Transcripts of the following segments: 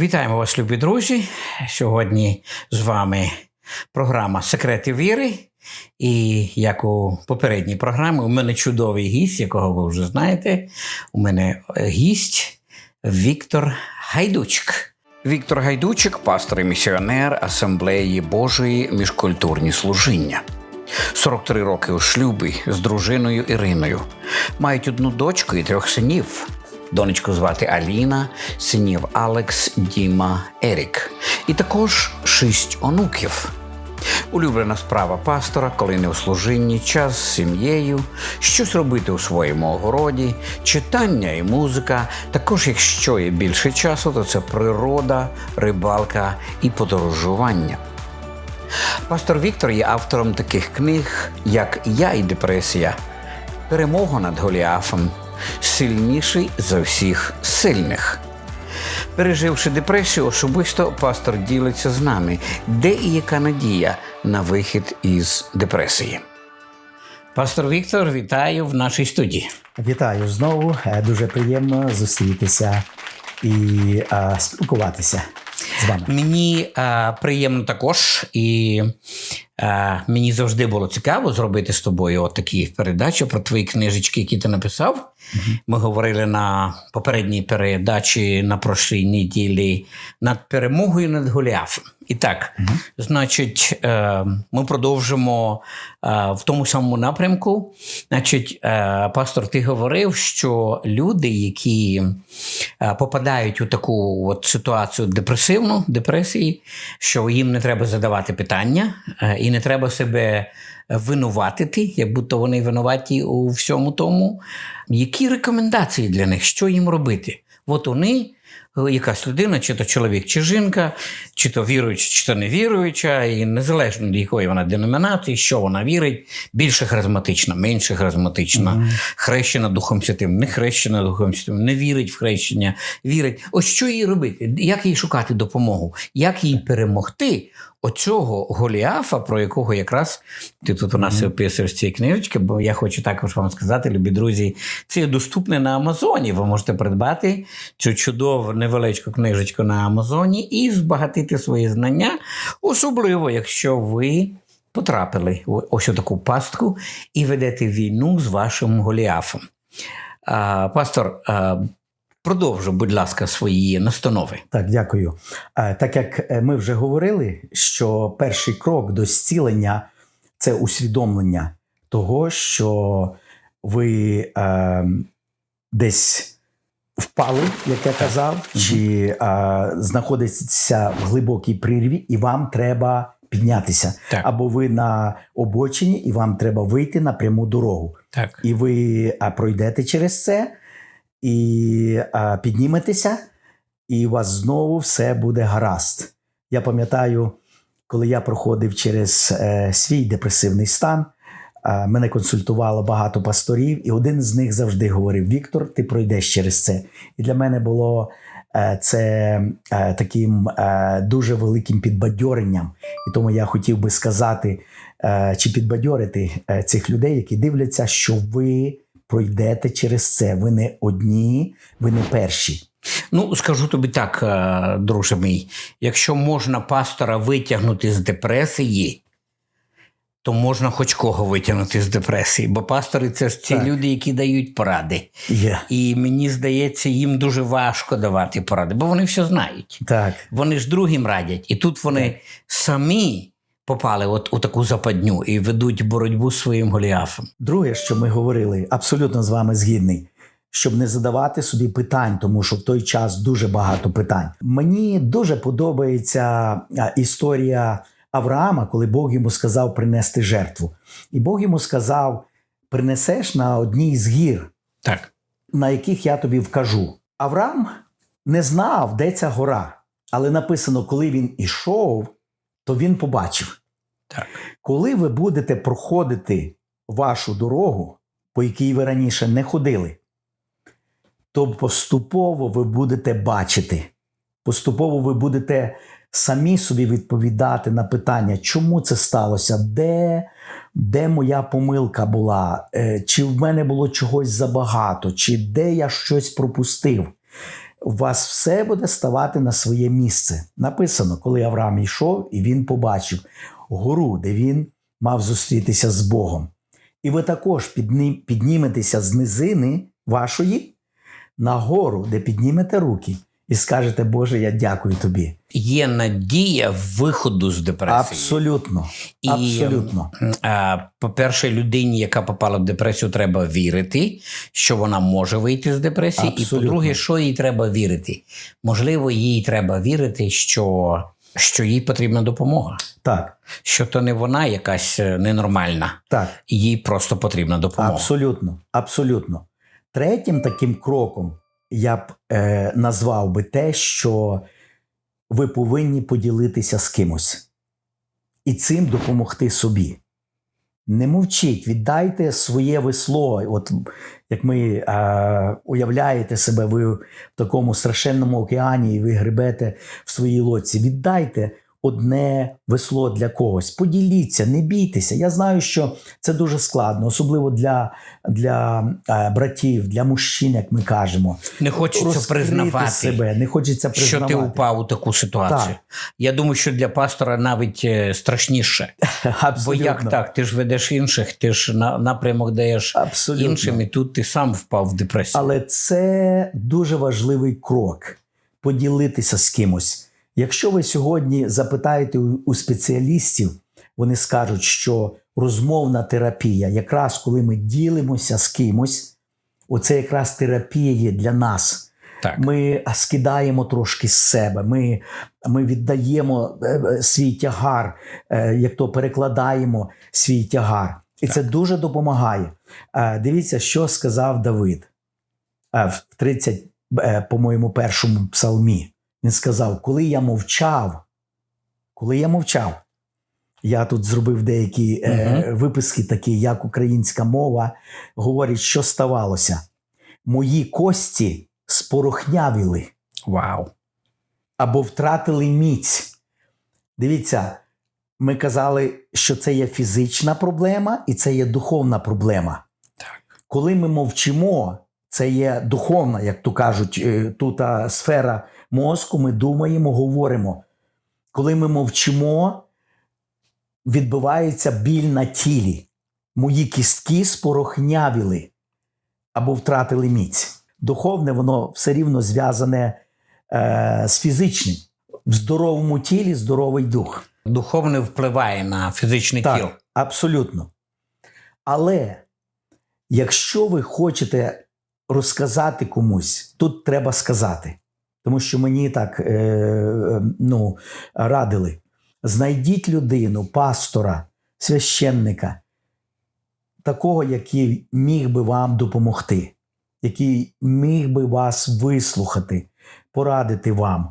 Вітаємо вас, любі друзі. Сьогодні з вами програма Секрети віри. І як у попередній програмі, у мене чудовий гість, якого ви вже знаєте. У мене е, гість Віктор Гайдучик. Віктор Гайдучик, пастор і місіонер Асамблеї Божої міжкультурні служіння. 43 роки у шлюбі з дружиною Іриною. Мають одну дочку і трьох синів. Донечку звати Аліна, синів Алекс, Діма, Ерік. І також шість онуків. Улюблена справа пастора, коли не у служінні, час з сім'єю, щось робити у своєму огороді, читання і музика. Також, якщо є більше часу, то це природа, рибалка і подорожування. Пастор Віктор є автором таких книг, як Я і депресія, Перемога над Голіафом, Сильніший за всіх сильних. Переживши депресію, особисто пастор ділиться з нами, де і яка надія на вихід із депресії. Пастор Віктор, вітаю в нашій студії. Вітаю знову. Е, Дуже приємно зустрітися і е, спілкуватися з вами. Мені е, приємно також, і е, мені завжди було цікаво зробити з тобою от такі передачі про твої книжечки, які ти написав. Ми говорили на попередній передачі на прошлій неділі над перемогою над Голіафом. І так, значить, е, ми продовжимо е, в тому самому напрямку. Значить, е, пастор, ти говорив, що люди, які попадають у таку от ситуацію депресивну, депресії, що їм не треба задавати питання і не треба себе винуватити, як будто вони винуваті у всьому тому. Які рекомендації для них, що їм робити? От вони якась людина, чи то чоловік, чи жінка, чи то віруюча, чи то невіруюча, і незалежно від якої вона деномінації, що вона вірить, більше харизматична, менше харизматична, mm-hmm. хрещена Духом Святим, не хрещена Духом Святим, не вірить в хрещення, вірить. Ось що їй робити? Як їй шукати допомогу? Як їй перемогти? Оцього Голіафа, про якого якраз ти тут у нас mm-hmm. описуєш цієї книжечки, бо я хочу також вам сказати, любі друзі, це доступне на Амазоні. Ви можете придбати цю чудову невеличку книжечку на Амазоні і збагатити свої знання, особливо, якщо ви потрапили в ось таку пастку і ведете війну з вашим Голіафом. А, Пастор, а, Продовжу, будь ласка, свої настанови. Так, дякую. Так як ми вже говорили, що перший крок до зцілення це усвідомлення того, що ви е, десь впали, як я казав, так. чи е, знаходитеся в глибокій прірві, і вам треба піднятися. Так. Або ви на обочині, і вам треба вийти на пряму дорогу. Так. І ви е, пройдете через це і а, підніметеся, і у вас знову все буде гаразд. Я пам'ятаю, коли я проходив через е, свій депресивний стан, е, мене консультувало багато пасторів, і один з них завжди говорив: Віктор, ти пройдеш через це. І для мене було е, це е, таким е, дуже великим підбадьоренням. І тому я хотів би сказати е, чи підбадьорити е, цих людей, які дивляться, що ви пройдете через це. Ви не одні, ви не перші. Ну, скажу тобі так, е, друже мій, якщо можна пастора витягнути з депресії, то можна хоч кого витягнути з депресії. Бо пастори це ж ці так. люди, які дають поради. Yeah. І мені здається, їм дуже важко давати поради, бо вони все знають. Так. Вони ж другим радять. І тут вони так. самі попали от у таку западню і ведуть боротьбу з своїм Голіафом. Друге, що ми говорили, абсолютно з вами згідний. Щоб не задавати собі питань, тому що в той час дуже багато питань. Мені дуже подобається історія Авраама, коли Бог йому сказав принести жертву. І Бог йому сказав: принесеш на одній з гір, так. на яких я тобі вкажу. Авраам не знав, де ця гора, але написано, коли він ішов, то він побачив. Так. Коли ви будете проходити вашу дорогу, по якій ви раніше не ходили, то поступово ви будете бачити. Поступово ви будете самі собі відповідати на питання, чому це сталося, де де моя помилка була, е, чи в мене було чогось забагато, чи де я щось пропустив. у вас все буде ставати на своє місце. Написано, коли Авраам йшов, і він побачив гору, де він мав зустрітися з Богом. І ви також підніметеся з низини вашої на гору, де піднімете руки, і скажете, Боже, я дякую тобі. Є надія виходу з депресії. Абсолютно. І, Абсолютно. А, По-перше, людині, яка попала в депресію, треба вірити, що вона може вийти з депресії. Абсолютно. І по-друге, що їй треба вірити? Можливо, їй треба вірити, що, що їй потрібна допомога, Так, що то не вона якась е, ненормальна, так. їй просто потрібна допомога. Абсолютно, абсолютно. Третім таким кроком я б е, назвав би те, що ви повинні поділитися з кимось і цим допомогти собі. Не мовчіть, віддайте своє весло. От як ми е, уявляєте себе, ви в такому страшенному океані, і ви гребете в своїй лодці. Віддайте одне весло для когось. Поділіться, не бійтеся. Я знаю, що це дуже складно, особливо для, для е, братів, для мужчин, як ми кажемо. Не хочеться Розкрити признавати. себе, не хочеться Що ти упав у таку ситуацію? Так. Я думаю, що для пастора навіть е, страшніше. Бо Абсолютно. як так? Ти ж ведеш інших, ти ж на напрямок даєш Абсолютно. іншим, і тут ти сам впав в депресію. Але це дуже важливий крок поділитися з кимось. Якщо ви сьогодні запитаєте у спеціалістів, вони скажуть, що розмовна терапія, якраз коли ми ділимося з кимось, оце якраз терапія є для нас. Так. Ми скидаємо трошки з себе, ми, ми віддаємо е, е, свій тягар, е, як то перекладаємо свій тягар. І це дуже допомагає. Дивіться, що сказав Давид в 30, е, по-моєму, першому псалмі. Він сказав: коли я мовчав, коли я мовчав, я тут зробив деякі е, виписки, такі, як українська мова, говорить, що ставалося. Мої кості спорохнявіли Вау. або втратили міць. Дивіться, ми казали, що це є фізична проблема і це є духовна проблема. Так. Коли ми мовчимо, це є духовна, як то кажуть, е, тут сфера мозку, ми думаємо, говоримо. Коли ми мовчимо, відбувається біль на тілі. Мої кістки спорохнявіли або втратили міць. Духовне, воно все рівно зв'язане е, з фізичним. В здоровому тілі здоровий дух. Духовне впливає на фізичне тіло. Так, абсолютно. Але якщо ви хочете розказати комусь, тут треба сказати. Тому що мені так е, е, ну, радили: знайдіть людину, пастора, священника, такого, який міг би вам допомогти, який міг би вас вислухати, порадити вам,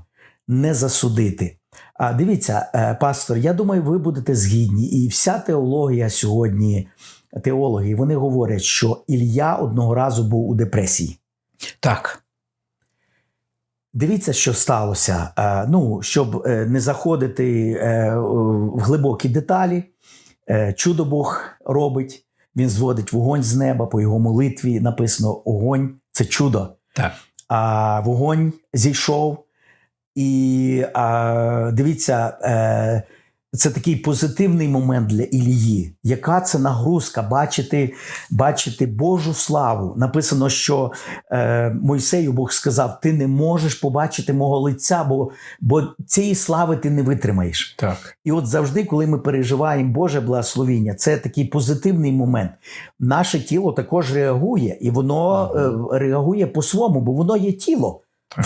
не засудити. А дивіться, е, пастор, я думаю, ви будете згідні. І вся теологія сьогодні, теологи, вони говорять, що Ілля одного разу був у депресії. Так. Дивіться, що сталося. Е, Ну, щоб е, не заходити е, в глибокі деталі, чудо Бог робить. Він зводить вогонь з неба по його молитві. Написано: огонь це чудо. Так. А вогонь зійшов. І а, дивіться, е, це такий позитивний момент для Ілії. Яка це нагрузка бачити, бачити Божу славу? Написано, що е, Мойсею Бог сказав: ти не можеш побачити мого лиця, бо, бо цієї слави ти не витримаєш. Так. І от завжди, коли ми переживаємо Боже благословіння, це такий позитивний момент. Наше тіло також реагує, і воно е, реагує по-своєму, бо воно є тіло.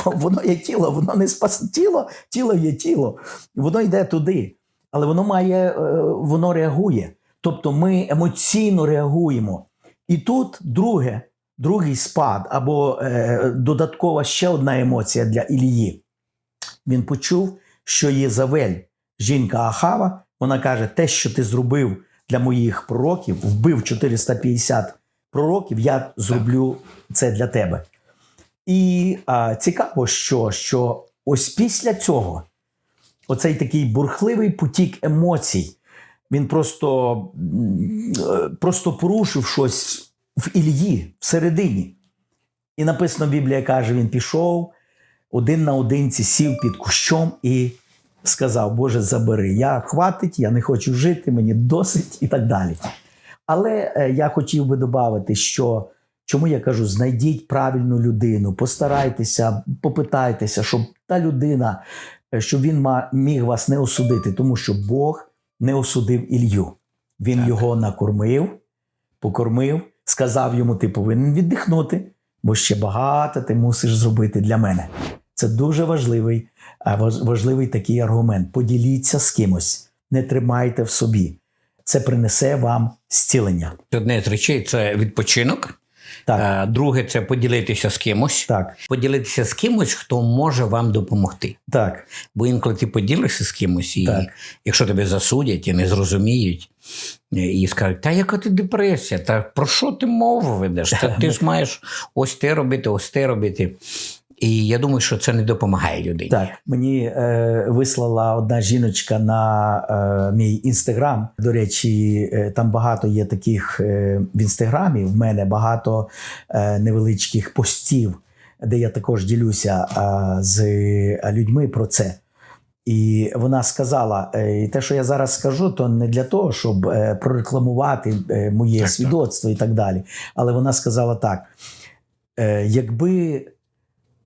Бо Воно є тіло, воно не спас тіло, тіло є тіло, воно йде туди, але воно має, е, воно реагує. Тобто ми емоційно реагуємо. І тут друге, другий спад або е, додаткова ще одна емоція для Ілії. Він почув, що Єзавель, жінка Ахава, вона каже: те, що ти зробив для моїх пророків, вбив 450 пророків, я зроблю це для тебе. І а, цікаво, що, що ось після цього, оцей такий бурхливий потік емоцій, він просто, е, просто порушив щось в Ільї всередині. І написано, Біблія каже, він пішов, один на одинці сів під кущом і сказав: Боже, забери, я хватить, я не хочу жити, мені досить і так далі. Але е, я хотів би додати, що чому я кажу, знайдіть правильну людину, постарайтеся, попитайтеся, щоб та людина, щоб він міг вас не осудити, тому що Бог не осудив Ілью. Він Так. його накормив, покормив, сказав йому: ти повинен віддихнути, бо ще багато ти мусиш зробити для мене. Це дуже важливий, е, важливий такий аргумент. Поділіться з кимось, не тримайте в собі. Це принесе вам зцілення. Одне з речей це відпочинок. Так, Е, Друге це поділитися з кимось. так, Поділитися з кимось, хто може вам допомогти. так, Бо інколи ти поділишся з кимось, і Так. якщо тебе засудять і не зрозуміють, і скажуть, та яка ти депресія, та про що ти мову ведеш? Та ти ж маєш ось те робити, ось те робити. І я думаю, що це не допомагає людині. так. Мені е, вислала одна жіночка на е, мій інстаграм. До речі, е, там багато є таких е, в інстаграмі. В мене багато е, невеличких постів, де я також ділюся е, з людьми про це. І вона сказала: е, і те, що я зараз скажу, то не для того, щоб е, прорекламувати е, моє Так, так. свідоцтво і так далі. Але вона сказала так: е, якби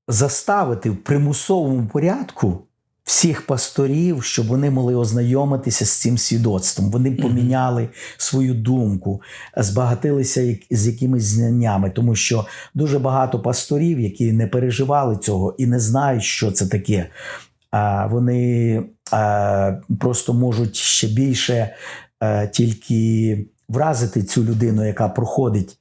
заставити в примусовому порядку всіх пасторів, щоб вони могли ознайомитися з цим свідоцтвом, вони поміняли свою думку, збагатилися з якимись знаннями, тому що дуже багато пасторів, які не переживали цього і не знають, що це таке. Вони просто можуть ще більше е, тільки вразити цю людину, яка проходить,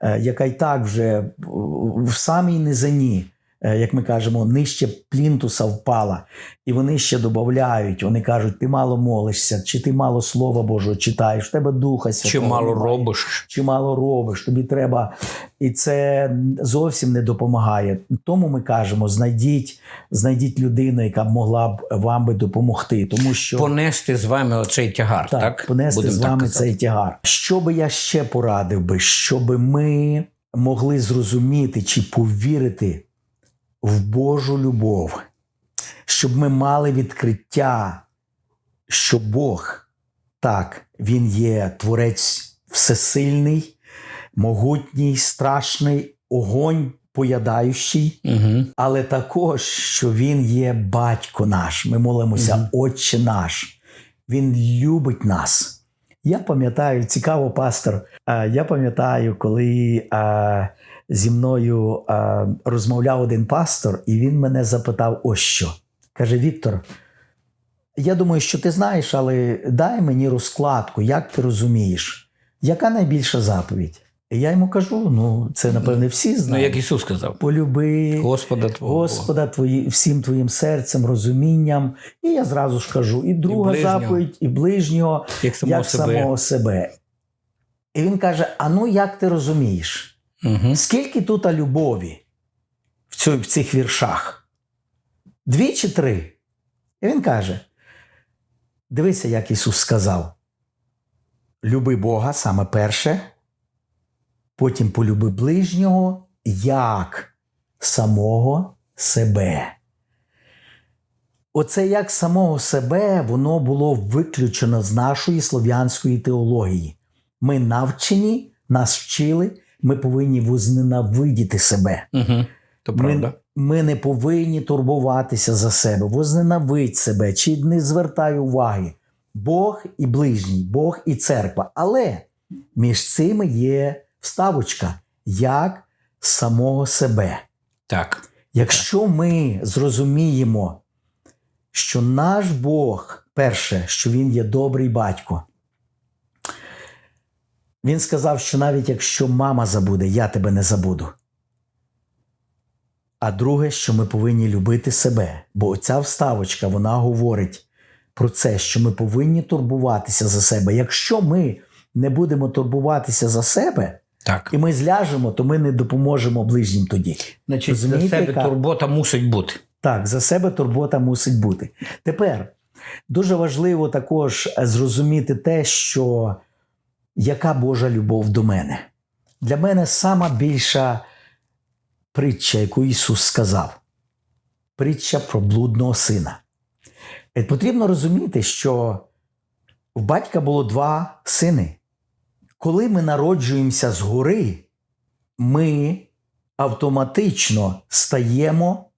е, яка й так вже в- самій низині, як ми кажемо, нижче плінтуса впала. І вони ще додають, вони кажуть, ти мало молишся, чи ти мало Слова Божого читаєш, в тебе духа Чи Святого мало немає робиш? чи мало робиш, тобі треба. І це зовсім не допомагає. Тому ми кажемо: знайдіть, знайдіть людину, яка б могла б вам би допомогти. Тому що Понести з вами оцей тягар, так? так, понести Будемо з вами казати. цей тягар. Що би я ще порадив би, щоб ми могли зрозуміти чи повірити в Божу любов, щоб ми мали відкриття, що Бог так, Він є творець всесильний, могутній, страшний, огонь поядаючий, Угу. але також, що Він є батько наш. Ми молимося, Мгм. Отче наш. Він любить нас. Я пам'ятаю, цікаво, пастор. е, Я пам'ятаю, коли е, зі мною е, розмовляв один пастор, і він мене запитав: ось що. Каже: Віктор, я думаю, що ти знаєш, але дай мені розкладку, як ти розумієш, яка найбільша заповідь? І я йому кажу: ну, це напевне всі Ну, знають. як Ісус сказав, Полюби Господа Твого. Господа твої, всім твоїм серцем, розумінням. І я зразу ж кажу: і друга ближнього. заповідь, і ближнього, як самого як себе. самого себе. І він каже: А ну як ти розумієш? Угу. Скільки тут любові в, цих віршах? Дві чи три? І він каже: Дивися, як Ісус сказав: люби Бога саме перше, потім полюби ближнього як самого себе. Оце як самого себе, воно було виключено з нашої слов'янської теології. Ми навчені, нас вчили, ми повинні возненавидіти себе. Угу. То Ми, ми не повинні турбуватися за себе, возненавидь себе, чи не звертай уваги. Бог і ближній, Бог і церква. Але між цими є вставочка як самого себе. Так. Якщо ми зрозуміємо, що наш Бог, перше, що Він є добрий батько, він сказав, що навіть якщо мама забуде, я тебе не забуду. А друге, що ми повинні любити себе. Бо ця вставочка вона говорить про це, що ми повинні турбуватися за себе. Якщо ми не будемо турбуватися за себе, Так. і ми зляжемо, то ми не допоможемо ближнім тоді. Значить, за себе яка? турбота мусить бути. Так, за себе турбота мусить бути. Тепер дуже важливо також е, зрозуміти те, що яка Божа любов до мене. Для мене сама більша притча, яку Ісус сказав. притча про блудного сина. Е, Потрібно розуміти, що в батька було два сини. Коли ми народжуємося згори, ми автоматично стаємо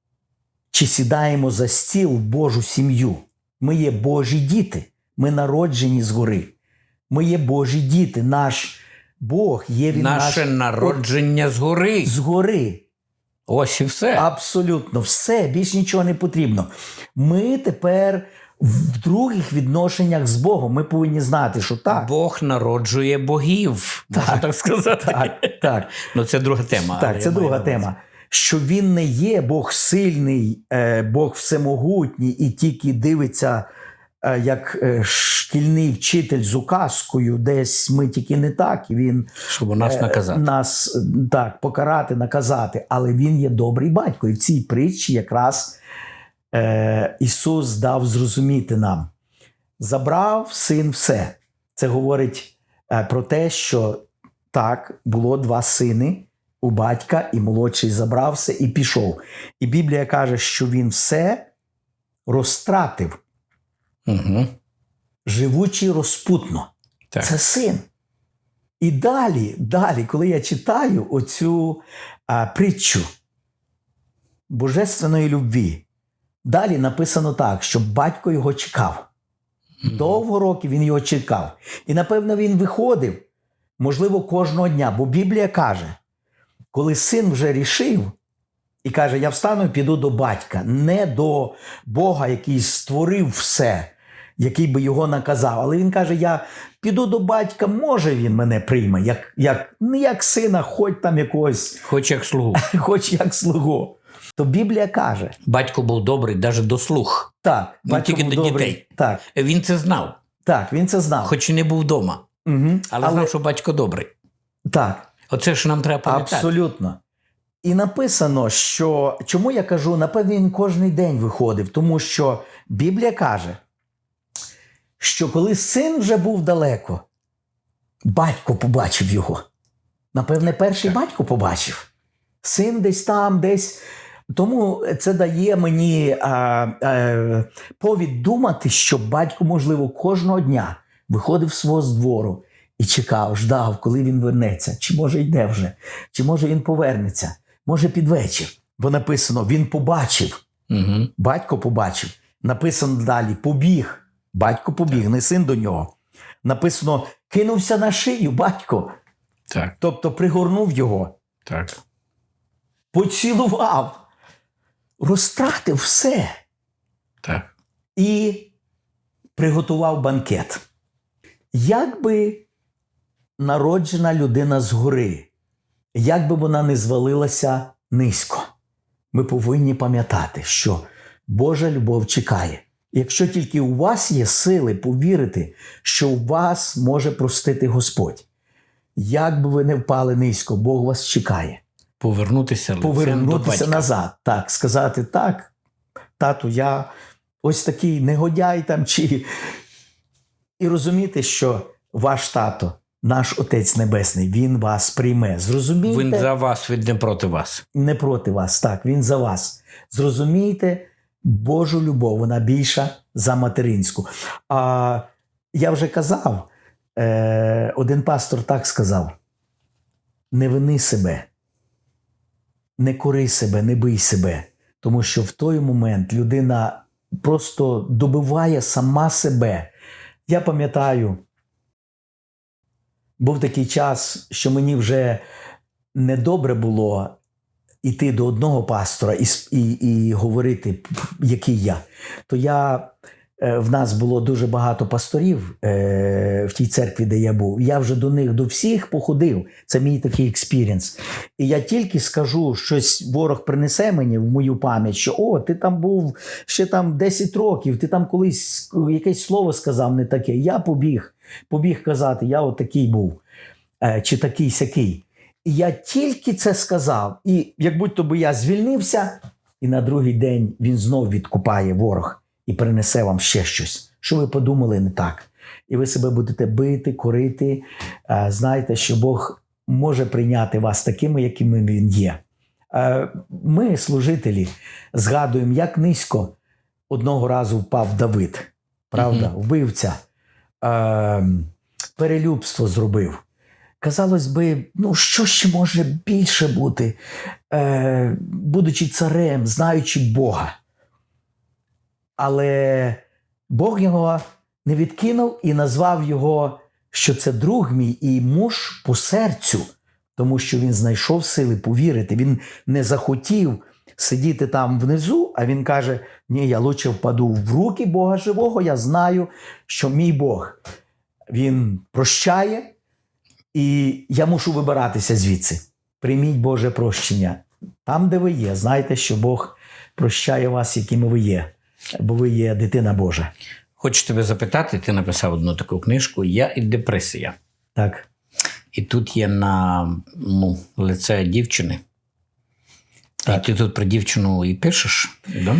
чи сідаємо за стіл в Божу сім'ю. Ми є Божі діти, ми народжені згори. Ми є Божі діти. Наш Бог є він Наше наш народження згори. згори. Ось і все. Абсолютно все, більш нічого не потрібно. Ми тепер в других відношеннях з Богом. Ми повинні знати, що так. Бог народжує богів, можна Так. так сказати. Так, так, Ну, це друга тема. так, це друга тема. Що він не є Бог сильний, е, Бог всемогутній і тільки дивиться, як е, шкільний вчитель з указкою, десь ми тільки не так, і він Щоб нас е, наказати. нас е, так, покарати, наказати. Але він є добрий батько. І в цій притчі якраз е, Ісус дав зрозуміти нам: забрав син все. Це говорить е, про те, що так, було два сини у батька, і молодший забрав все і пішов. І Біблія каже, що він все розтратив, Угу. живучи розпутно. Так. Це син. І далі, далі, коли я читаю оцю а, притчу божественної любві, далі написано так, що батько його чекав. Мгм. Довго років він його чекав. І напевно він виходив, можливо, кожного дня. Бо Біблія каже, коли син вже рішив і каже: Я встану і піду до батька, не до Бога, який створив все, який би його наказав. Але він каже: Я піду до батька, може він мене прийме, як, як, не як сина, хоч там якогось, Хоч як слугу. хоч як слугу. То Біблія каже: Батько був добрий навіть до слух. так, Ну, батько тільки до добрий. дітей. Так, Він це знав, так, він це знав. хоч і не був вдома, Угу. але, знав, що батько добрий. так, Оце ж нам треба пам'ятати. Абсолютно. І написано, що чому я кажу, напевно, він кожен день виходив, тому що Біблія каже, що коли син вже був далеко, батько побачив його. Напевне, перший Так. батько побачив. Син десь там, десь. Тому це дає мені а, а, повід думати, що батько, можливо, кожного дня виходив з свого з двору і чекав, ждав, коли він вернеться, чи може йде вже, чи може він повернеться, може під вечір. Бо написано: він побачив, Угу. батько побачив. Написано далі: побіг. Батько побіг, не син до нього. Написано: кинувся на шию, батько, Так, тобто пригорнув його, так. поцілував, розтратив все Так. і приготував банкет. Як би народжена людина згори, як би вона не звалилася низько, ми повинні пам'ятати, що Божа любов чекає. Якщо тільки у вас є сили повірити, що у вас може простити Господь, як би ви не впали низько, Бог вас чекає Повернутися, до повернутися батька. назад. Так, сказати так, тату, я ось такий негодяй там чи. І розуміти, що ваш тато, наш Отець Небесний, він вас прийме. Зрозумійте, Він за вас, він не проти вас. не проти вас, так, він за вас. Зрозумійте Божу любов, вона більша за материнську. А я вже казав, е, один пастор так сказав: не вини себе, не кори себе, не бий себе. Тому що в той момент людина просто добиває сама себе. Я пам'ятаю, був такий час, що мені вже недобре було йти до одного пастора і, і, і говорити, який я. То я. е, В нас було дуже багато пасторів е, в тій церкві, де я був. Я вже до них до всіх походив. Це мій такий експірієнс. І я тільки скажу, щось ворог принесе мені в мою пам'ять, що о, ти там був ще там 10 років, ти там колись якесь слово сказав не таке. Я побіг, побіг казати, я от такий був, е, чи такий сякий. І я тільки це сказав, і як будь-то би я звільнився, і на другий день він знов відкупає ворог і принесе вам ще щось. Що ви подумали не так? І ви себе будете бити, корити. Е, Знайте, що Бог може прийняти вас такими, якими він є. Е, Ми, служителі, згадуємо, як низько одного разу впав Давид. Правда, вбивця, е, перелюбство зробив. Казалось би, ну що ще може більше бути, е, будучи царем, знаючи Бога. Але Бог його не відкинув і назвав його, що це друг мій і муж по серцю, тому що він знайшов сили повірити. Він не захотів сидіти там внизу, а він каже: Ні, я лучше впаду в руки Бога живого. Я знаю, що мій Бог він прощає, і я мушу вибиратися звідси. Прийміть Боже прощення. Там, де ви є, знайте, що Бог прощає вас, якими ви є, бо ви є дитина Божа. Хочу тебе запитати, ти написав одну таку книжку Я і депресія. Так. І тут є на ну, лице дівчини. І ти тут про дівчину і пишеш. Да?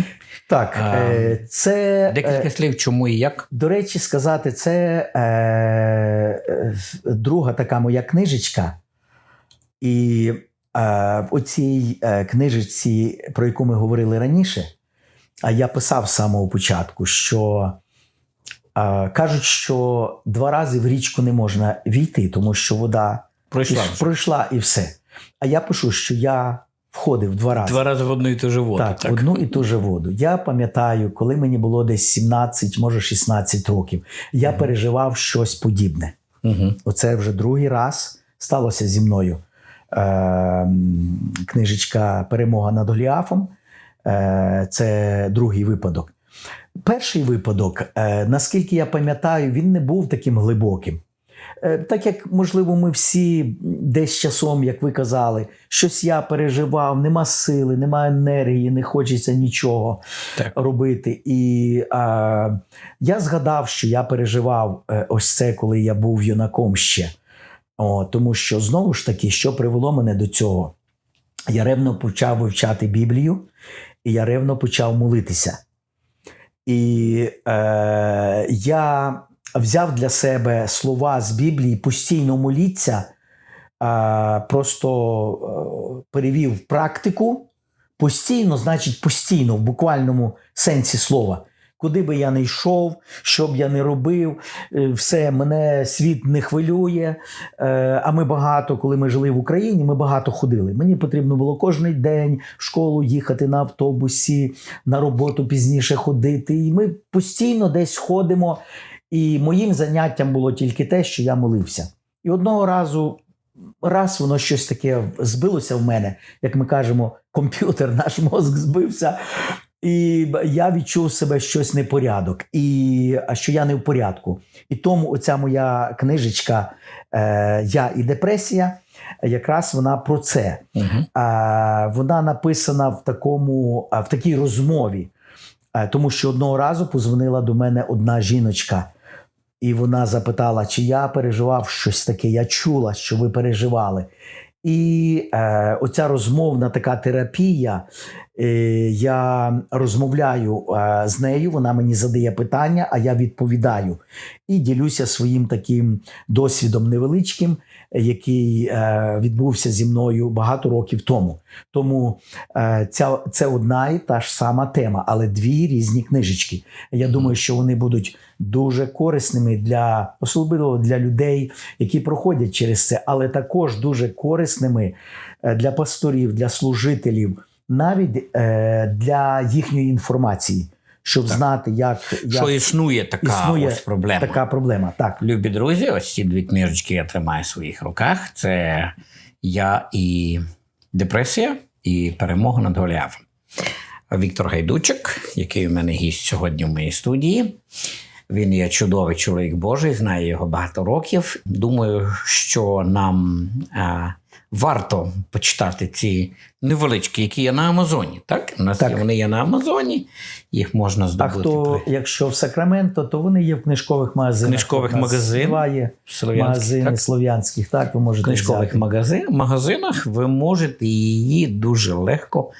Так, А, е, це Декілька е, слів, чому і як. до речі, сказати, це е, е, друга така моя книжечка. І е, в оцій е, книжечці, про яку ми говорили раніше, а я писав з самого початку, що е, кажуть, що два рази в річку не можна війти, тому що вода Пройшла. і- пройшла і все. А я пишу, що я входив два рази. Два рази в одну і ту же воду. Так, Так, в одну і ту же воду. Я пам'ятаю, коли мені було десь 17, може 16 років, я Мгм. переживав щось подібне. Угу. Оце вже другий раз сталося зі мною. Е, книжечка Перемога над Голіафом. Е, це другий випадок. Перший випадок, е, наскільки я пам'ятаю, він не був таким глибоким. Е, Так як, можливо, ми всі десь часом, як ви казали, щось я переживав, нема сили, нема енергії, не хочеться нічого Так. робити. І е, я згадав, що я переживав е, ось це, коли я був юнаком ще. О, тому що знову ж таки, що привело мене до цього? Я ревно почав вивчати Біблію, і я ревно почав молитися. І е, я взяв для себе слова з Біблії, постійно моліться, просто е, перевів практику. Постійно, значить, постійно, в буквальному сенсі слова. Куди би я не йшов, що б я не робив, е, все, мене світ не хвилює. Е, А ми багато, коли ми жили в Україні, ми багато ходили. Мені потрібно було кожен день в школу їхати на автобусі, на роботу пізніше ходити. І ми постійно десь ходимо. І моїм заняттям було тільки те, що я молився. І одного разу, раз воно щось таке збилося в мене, як ми кажемо, комп'ютер, наш мозк збився. І я відчув себе щось непорядок, і а що я не в порядку. І тому оця моя книжечка е, Я і депресія, якраз вона про це. Угу. Вона написана в такому, в такій розмові, А, тому що одного разу позвонила до мене одна жіночка, і вона запитала, чи я переживав щось таке. Я чула, що ви переживали. І е, оця розмовна така терапія. Е, я розмовляю е, з нею, вона мені задає питання, а я відповідаю і ділюся своїм таким досвідом невеличким, який е, відбувся зі мною багато років тому. Тому е, ця, це одна і та ж сама тема, але дві різні книжечки. Я думаю, що вони будуть дуже корисними для особливо для людей, які проходять через це, але також дуже корисними е, для пасторів, для служителів, навіть для їхньої інформації, щоб Так. знати, як, як Що існує така існує ось проблема. така проблема. Так. Любі друзі, ось ці дві книжечки я тримаю в своїх руках. Це я і депресія, і перемога над Голіафом. Віктор Гайдучик, який у мене гість сьогодні в моїй студії. Він є чудовий чоловік Божий, знаю його багато років. Думаю, що нам а, варто почитати ці невеличкі, які є на Амазоні. Так? У нас Так. Є, вони є на Амазоні, їх можна А здобути. хто, при якщо в Сакраменто, то вони є в книжкових магазинах. Книжкових У нас магазин- Два є слов'янських, магазини так? слов'янських. Так, ви можете книжкових взяти. магазин, магазинах ви можете її дуже легко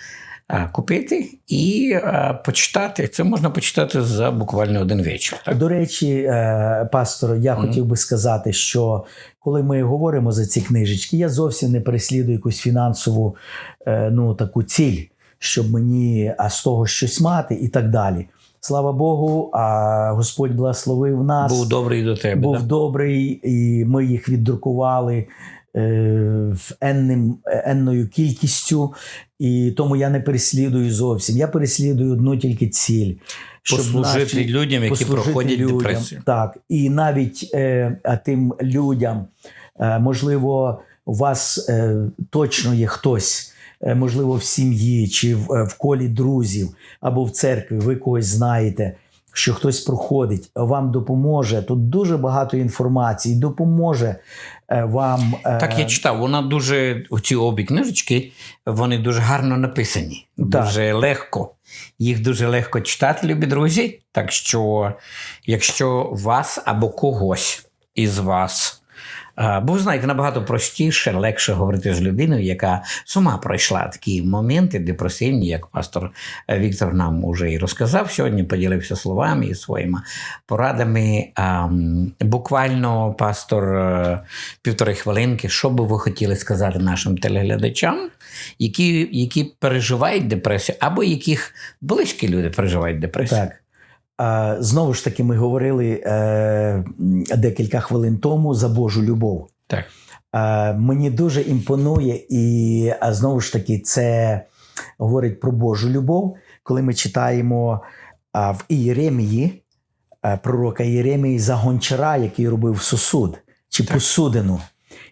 купити і е, почитати. Це можна почитати за буквально один вечір. Так? До речі, е, пасторо, я хотів би сказати, що коли ми говоримо за ці книжечки, я зовсім не переслідую якусь фінансову е, ну, таку ціль, щоб мені а, з того щось мати і так далі. Слава Богу, а Господь благословив нас. Був добрий до тебе. був да? добрий, і ми їх віддрукували е, в енним, енною кількістю, і тому я не переслідую зовсім. Я переслідую одну тільки ціль. Послужити наші- людям, які послужити проходять людям. депресію. Так, і навіть е, а тим людям, е, можливо, у вас е, точно є хтось, е, можливо, в сім'ї чи в, е, в колі друзів або в церкві, ви когось знаєте. Що хтось проходить, вам допоможе. Тут дуже багато інформації, допоможе е, вам. е, Так, я читав, вона дуже, ці обі книжечки, вони дуже гарно написані, Так. дуже легко. Їх дуже легко читати, любі друзі. Так що, якщо вас або когось із вас, бо знаєте, набагато простіше, легше говорити з людиною, яка сама пройшла такі моменти депресивні, як пастор Віктор нам уже і розказав сьогодні, поділився словами і своїми порадами. Буквально, пастор, е, півтори хвилинки, що би ви хотіли сказати нашим телеглядачам, які, які переживають депресію, або яких близькі люди переживають депресію. Так. Знову ж таки, ми говорили е, декілька хвилин тому за Божу любов. Так. Мені дуже імпонує, і знову ж таки, це говорить про Божу любов, коли ми читаємо в Ієремії, пророка Єремії за гончара, який робив сосуд чи Так. посудину.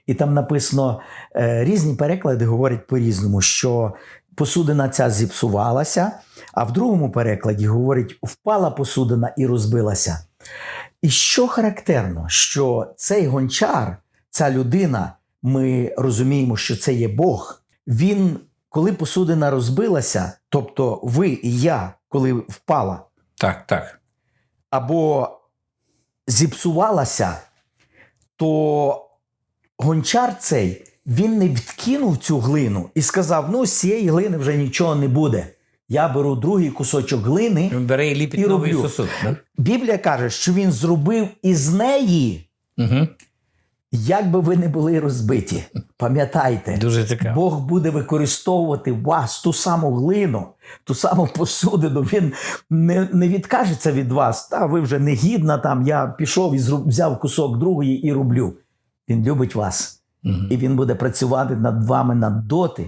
І там написано е, різні переклади говорять по-різному, що посудина ця зіпсувалася, а в другому перекладі говорить, впала посудина і розбилася. І що характерно, що цей гончар, ця людина, ми розуміємо, що це є Бог. Він, коли посудина розбилася, тобто ви і я, коли впала, Так, так. або зіпсувалася, то гончар цей він не відкинув цю глину і сказав: ну, з цієї глини вже нічого не буде. Я беру другий кусочок глини. Він бере і ліпить І новий роблю. сосуд. Да? Біблія каже, що він зробив із неї, Угу. як би ви не були розбиті. Пам'ятайте, Дуже цікаво. Бог буде використовувати вас ту саму глину, ту саму посудину. Він не, не відкажеться від вас. Та ви вже негідна там. Я пішов і зру- взяв кусок другої і роблю. Він любить вас, Мгм. і він буде працювати над вами над доти,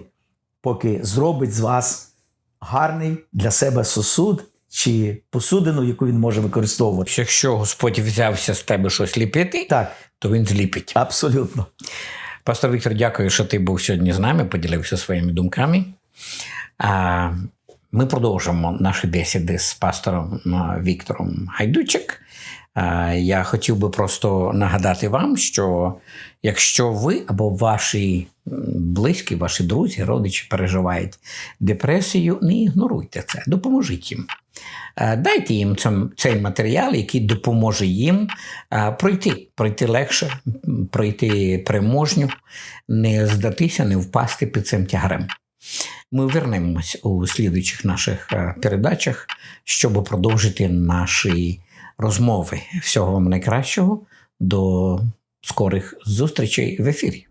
поки зробить з вас гарний для себе сосуд чи посудину, яку він може використовувати. Якщо Господь взявся з тебе щось ліпити, Так, то він зліпить. абсолютно. Пастор Віктор, дякую, що ти був сьогодні з нами, поділився своїми думками. Ми продовжимо наші бесіди з пастором Віктором Гайдучик. А, Я хотів би просто нагадати вам, що якщо ви або ваші близькі, ваші друзі, родичі переживають депресію, не ігноруйте це, допоможіть їм. Е, Дайте їм цей матеріал, який допоможе їм е, пройти, пройти легше, пройти переможню, не здатися, не впасти під цим тягарем. Ми вернемось у слідуючих наших е, передачах, щоб продовжити наші розмови. Всього вам найкращого. До скорих зустрічей в ефірі.